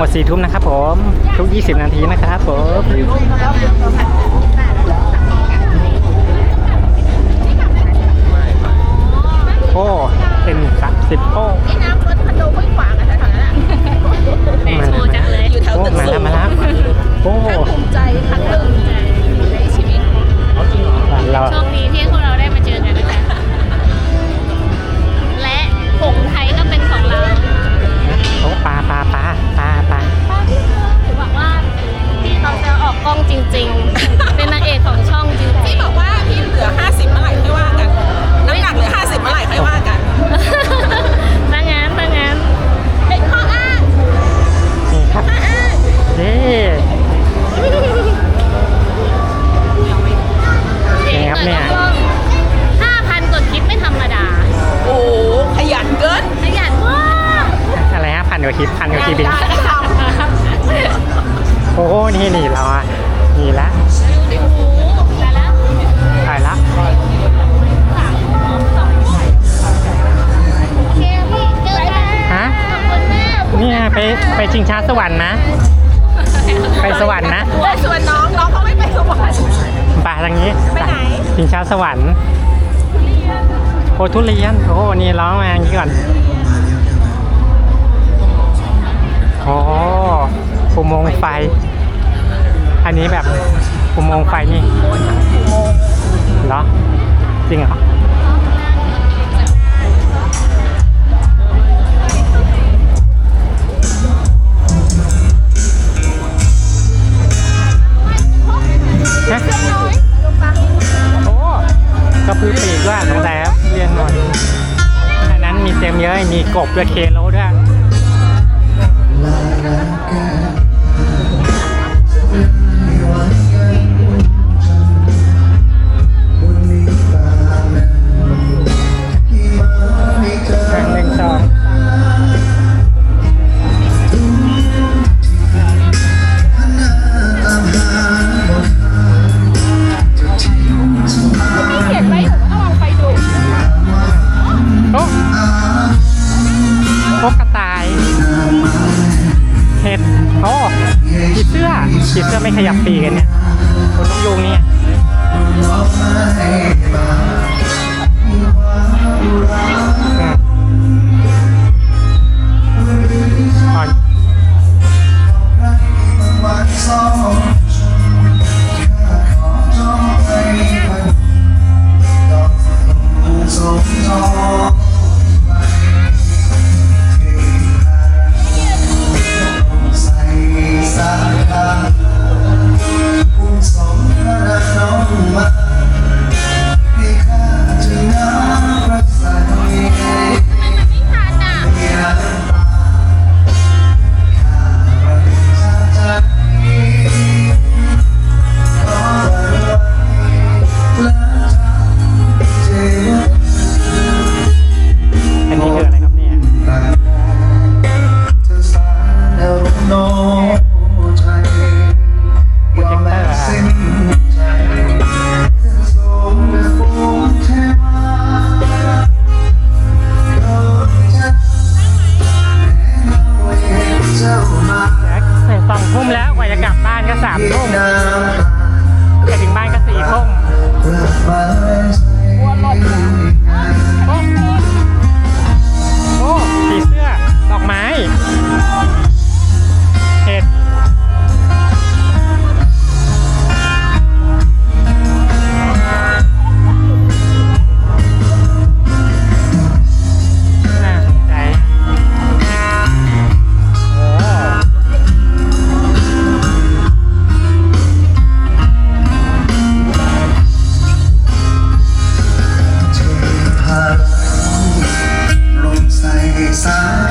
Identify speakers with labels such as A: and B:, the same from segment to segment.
A: หมด4ทุ่มนะครับผม ทุก 20 นาทีนะครับผมโอ้เป็นสามสิบโอ้
B: นี่น้ำรถคอนโดห้วยขวางอะแถวๆนั้นอะ
A: แหม่โชว์จังเลย
B: อยู่แถว
A: โอ้
B: ตึก
A: มา
B: สู
A: แล้ว
B: ง
A: มาแล้วโอ้
B: ภาคภูมิใจครั้งหนึ่งในชีวิต
A: เรา
C: โชคดีที่พวกเราได้มาเจอกัน
A: โอ้ปลาปลาปลาปลาปลา
C: หวังว่าพี่เขาจะออกกล้องจริง ๆ เป็นนางเอกของช่องจริง
B: พี่บอกว่าพี่เหลือ 50เมื่อไหร่ค่อยว่ากัน น้ำหนักเหลือ 50เมื่อไหร่ค่อยว่ากัน
C: ๆถ้างั้นถ้างั้น
B: เป็นข้ออ้าง
A: นี่ครับเย้
C: ลิป
A: พันกว่าคลิปบิน
B: ได้ท
A: โอ้นี่นี่เราอะนี่ละ
C: ดูดิโอ้โหแต่แล้ว
A: ตายละ
C: โอเคพี่เจอกัน
A: ฮะ
C: ขอบคุณมาก
A: เนี่ยไปไปชิงช้าสวรรค์นะ ไปสวรรค์นะำ
B: แต่ส่วนน้องน้องเขาไม่ไปสวรรค์
A: ไปทางนี้
B: ไปไหน
A: ชิงช้าสวรรค์โอ้ทุเรียนโอ้นี่ร้องมาอย่างนี้ก่อน โอ้อุโมงค์ไฟ อันนี้แบบอุโมงค์ไฟนี่เหรอจริงเหรอ โ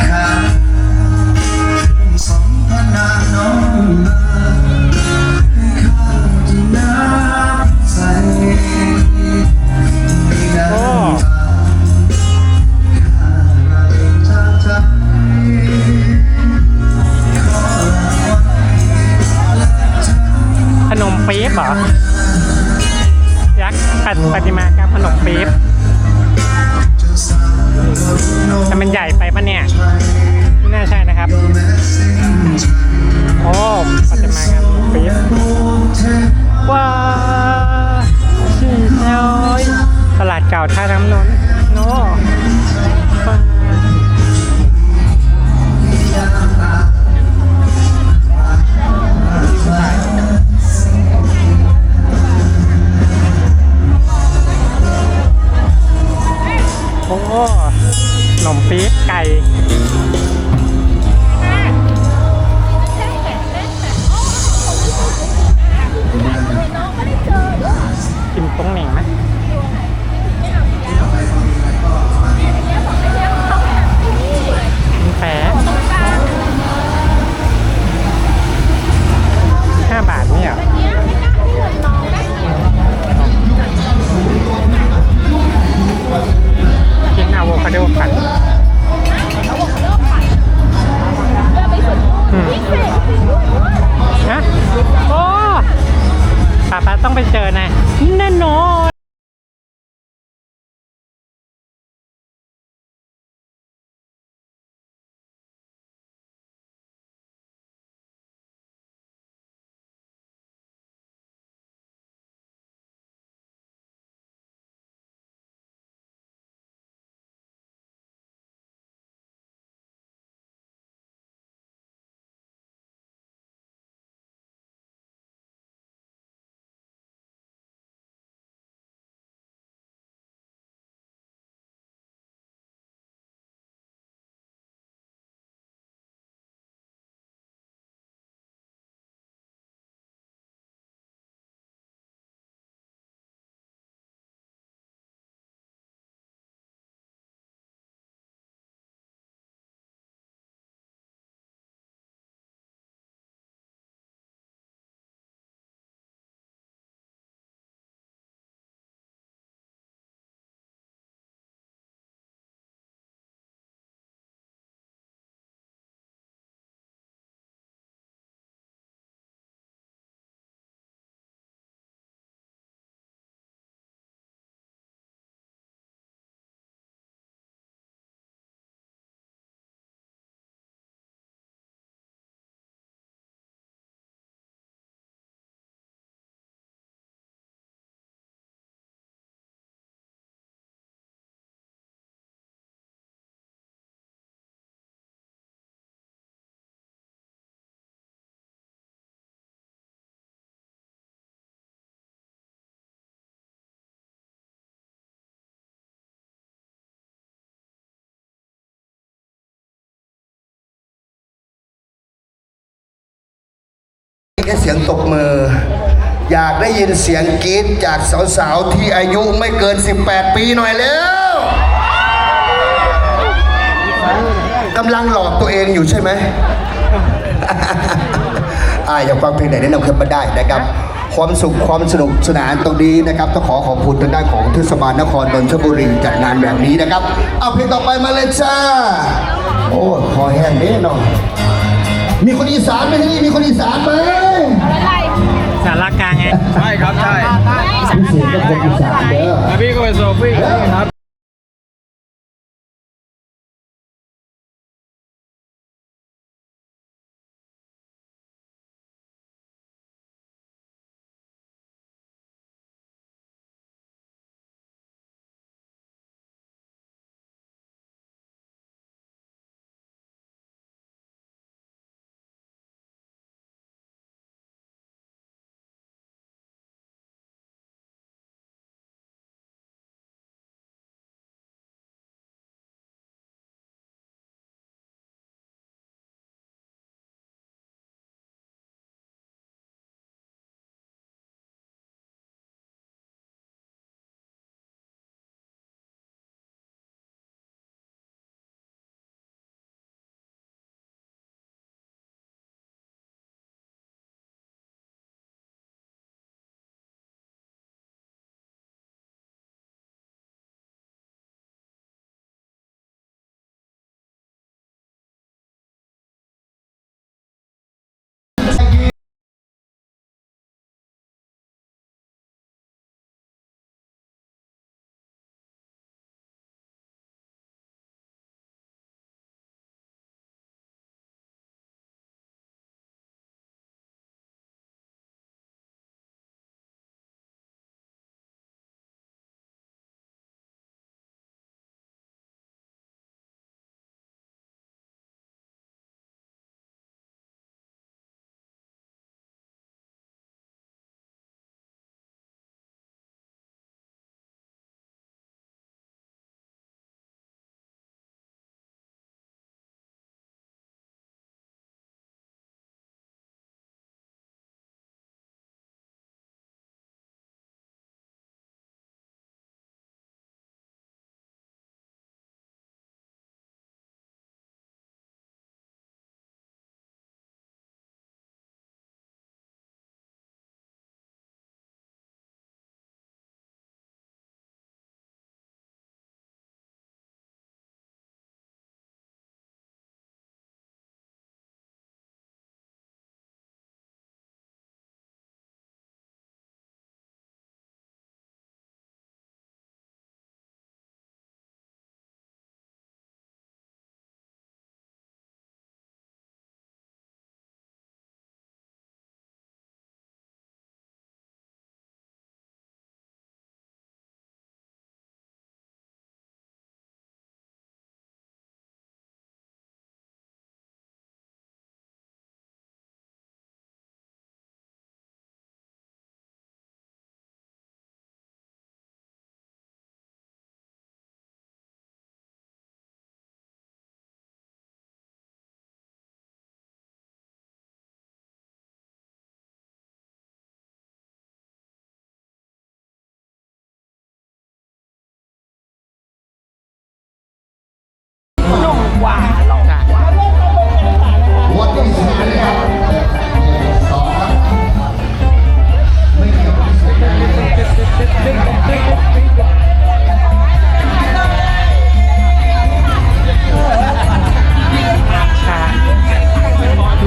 A: ค่เสียงตบมือ อยากได้
D: ยินเสียงกรี๊ดจากสาวๆ ที่อายุไม่เกิน 18 ปีหน่อยแล้วกำลังหลอกตัวเองอยู่ใช่ไหม อ่าอยากฟังเพลงไหนแนะนำขึ้นมาได้นะครับความสุขความสนุกสนานตรงนี้นะครับต้องขอขอบคุณทางด้านของเทศบาลนครนนทบุรีจัดงานแบบนี้นะครับ เอาเพลงต่อไปมาเลยจ้า โอ้คอแห้งเด้หน่อยมีคนอีสานไหมที่นี่มีคนอีสานไหม
E: ไง
F: ใช่ครับ ใช่
D: พี่เสียงเป็นคนอีสานเด้อ
F: แล้วพี่ก็เป็นโซฟี่ครับ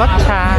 E: รถชา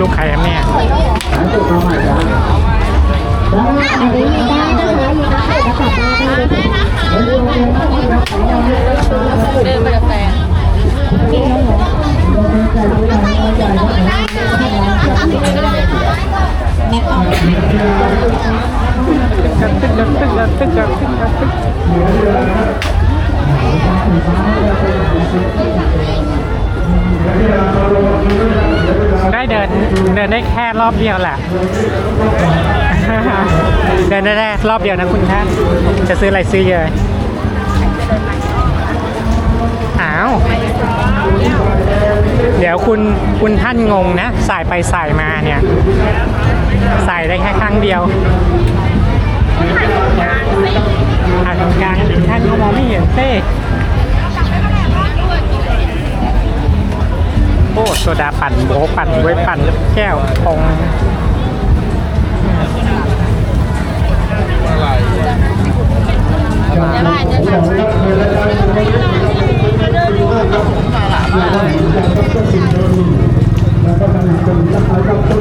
B: ลูกใครครับเนี่
E: ยอันนี้มีได้นะคะมีรับเด็กกับได้เดินไปกับแฟน ได้เดินเดินได้แค่รอบเดียวแหละ เดินได้แค่รอบเดียวนะคุณท่าน จะซื้ออะไรซื้อเยอะอ้าว เดี๋ยวคุณคุณท่านงงนะ สายไปสายมาเนี่ยสายได้แค่ครั้งเดียวอ่านตรงกลางท่านเขามองไม่เห็นเต้ โอ้โซดาปั่นโบะปั่นไว้ปั่นแก้วปง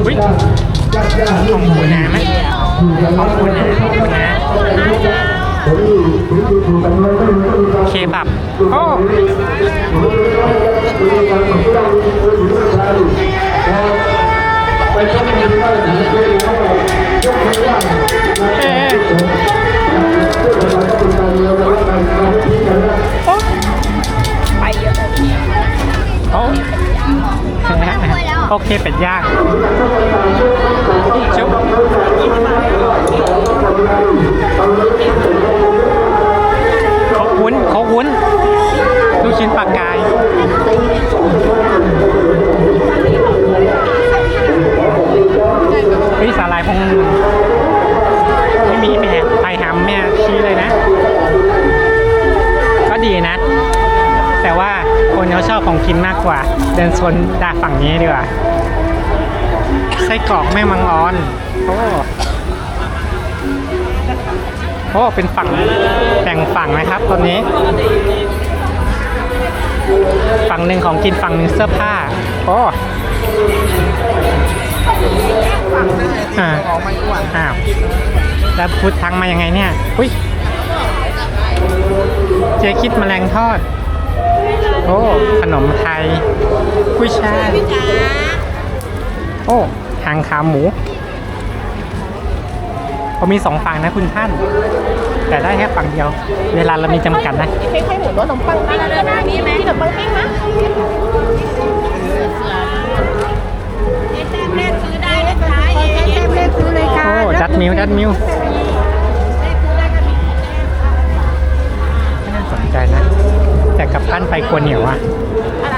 E: อุ๊ยของคุณนะไหมของคุณนะของคุณนะ เคบับโอ้เอ๊โอ้โอ้โอเคเป็ดย่างจุ๊บ ของกินมากกว่า เดินโซนดาฝั่งนี้ดีกว่า ไส้กรอกแม่มังออน โอ้โอ้เป็นฝั่งแบ่งฝั่งนะครับตอนนี้ ฝั่งหนึ่งของกินฝั่งหนึ่งเสื้อผ้า โอ้อ่าอ้าวแล้วพุทธังมายังไงเนี่ย อุ้ย เจ๊คิดแมลงทอด โอ้ ขนมไทยกุ้ยช่ายโอ้หางขาหมูเขามีสองฝั่งนะคุณท่าน แต่ได้แค่ฝั่งเดียว เวลาเรามีจำกัดนะ
B: เค้กไข่หมูรสขนมปังปิ้งก็ได้มีไหมขนมปังปิ้งนะแต้มแรกซื้อได้นะคะแต้มแรกซื้อเลยค่ะ
E: โอ้ดัดมิวดัดมิว แต่กับปั้นไปกลัวเหนียวอะ
B: อะไร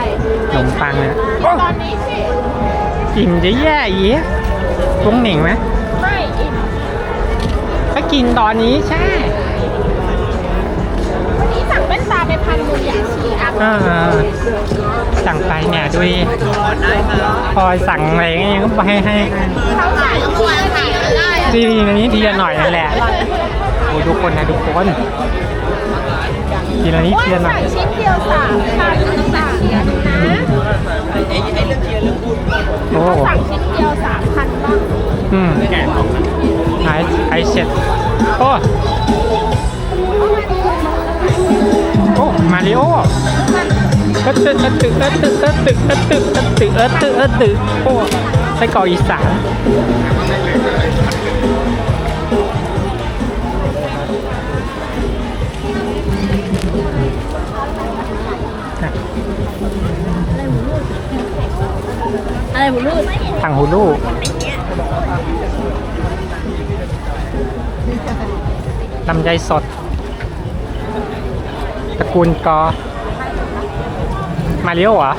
E: ขนมปังอะ
B: ตอนนี้สิ
E: อิ่มจะแย่อีกตุ้งเหน่งไหม
B: ไม่อิ่ม
E: ก็กินตอนนี้ใช่
B: วันนี้สั่งเป็นตาไปพันหมูหยาชีอะ
E: อ่าสั่งไปเนี่ยดูดิพอยสั่งอะไรเงี้ยก็ให้ให้
B: เขาใส่ขวดใส่ได้
E: ดีดีอันนี้ทีละหน่อยนั่นแหละโอ้ทุกคนนะทุกคน ทีละนิดทีละหน่อย
B: ชิ้นเดียวสามพันสามนะ
E: โอ้
B: สั่งชิ้นเดียวสามพันบ้าง
E: อืมไอไอเช็ดโอ้โอ้มาริโอตึ๊ดตึ๊ดตึ๊ดตึ๊ดตึ๊ดตึ๊ดตึ๊ดตึ๊ดตึ๊ดตึ๊ดตึ๊ดตึ๊ดตึ๊ดโอ้ไส้กรอกอีสาน
C: หมูรูด
E: ทางฮูลูลำไยสด ตระกูลกอ มาเรียวเหรอ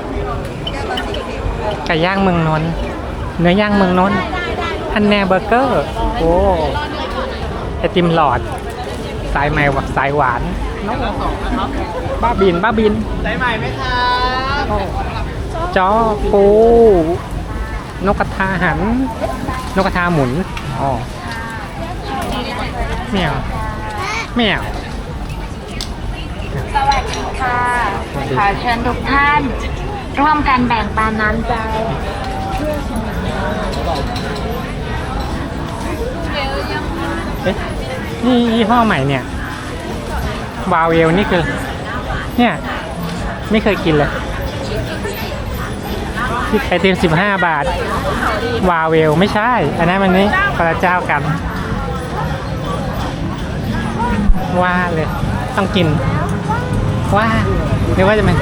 E: ไก่ย่างเมืองนนท์เนื้อย่างเมืองนนท์ฮันแนเบอร์เกอร์ โอ้ไอติมหลอด สายใหม่วักสายหวานน้องบ้าบิน บ้าบิน
F: สายใหม่ไหมครับ
E: จอปู นกกระทาหัน นกกระทาหมุนอ๋อแมวแมว
G: สวัสดีค่ะ ขอเชิญทุกท่าน ร่วมกันแบ่งปันน้ำใจ
E: เอ๊ะนี่ยี่ห้อใหม่เนี่ยวาวเอลนี่คือ เนี่ย ไม่เคยกินเลยที่ ไอติมสิบห้าบาท วาเวล ไม่ใช่ อันนั้นมันนี่คนละเจ้ากัน ว่าเลย ต้องกิน ว่านึกว่าจะเป็น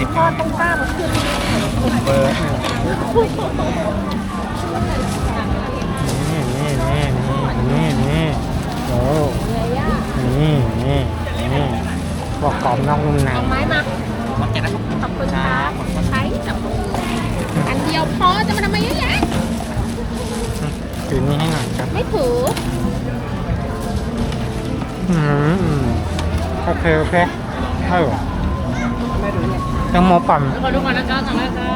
F: คน
C: ทอดต้องกล้ามาขึ้น
E: เบอร์นี่นี่นี่นี่นี่โอ้นี่นี่นี่บอกกรอบนอกนุ่มใน
C: เอาไม้มาขอบคุณครับใช้จับออันเดียวพอจะมาทำไมเยอะแยะ
E: ถือนี่ให้หน่อยครับ
C: ไม่ถือ
E: อืมอืมโอเคโอเคเอ อยังโมปั่น
C: ขอดูก่อนนะจ๊ะสั่งแล้วจ้า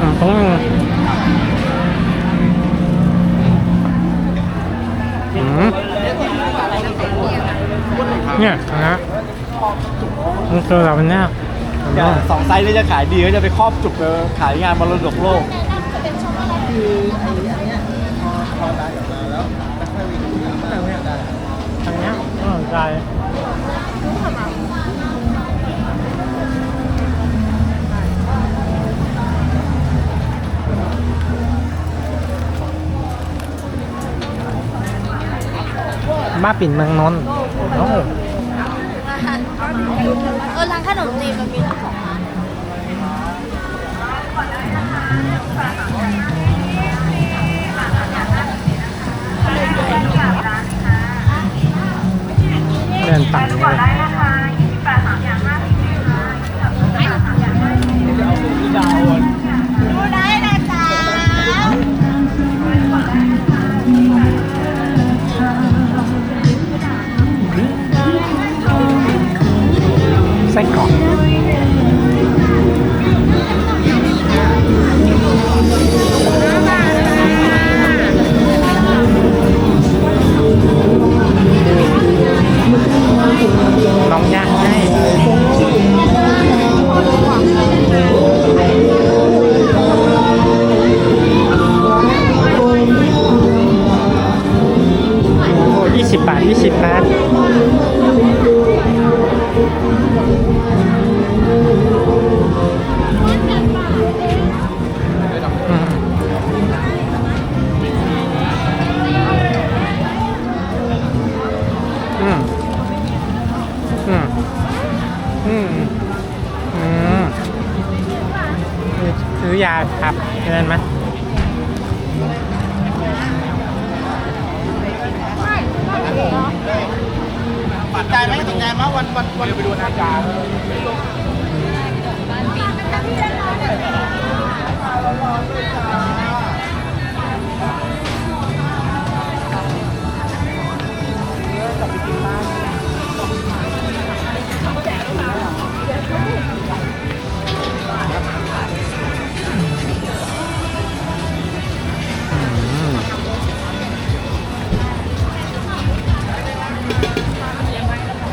E: อืมต้องอืมเนี่ยนะมันคือเราเนี่ย
F: อย่างสองไซส์ที่จะขายดีก็จะไปครอบจุกไปขายงานมรดกโลก
E: ทางเนี้ยน่าสนใจบ้าปิ่นเมืองนนท์โอ้
C: เออร้านขนมจีนมันมีทั้งสองร้าน
E: ดินต่ำเลย
C: ได้
E: อยาครับเงินไหม
F: ปัจจัยไหมปัจจัยไหมวันวันวันไปดูนาจารย์
E: อืมอื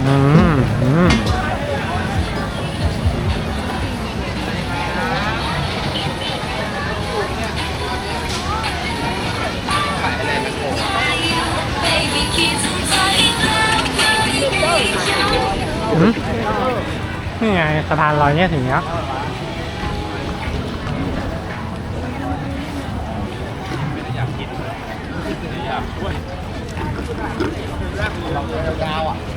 E: นี่ไงสะพานลอยเนี่ยถึงแล้ว
F: ยาวอะ
E: ขึ้นครับอย่า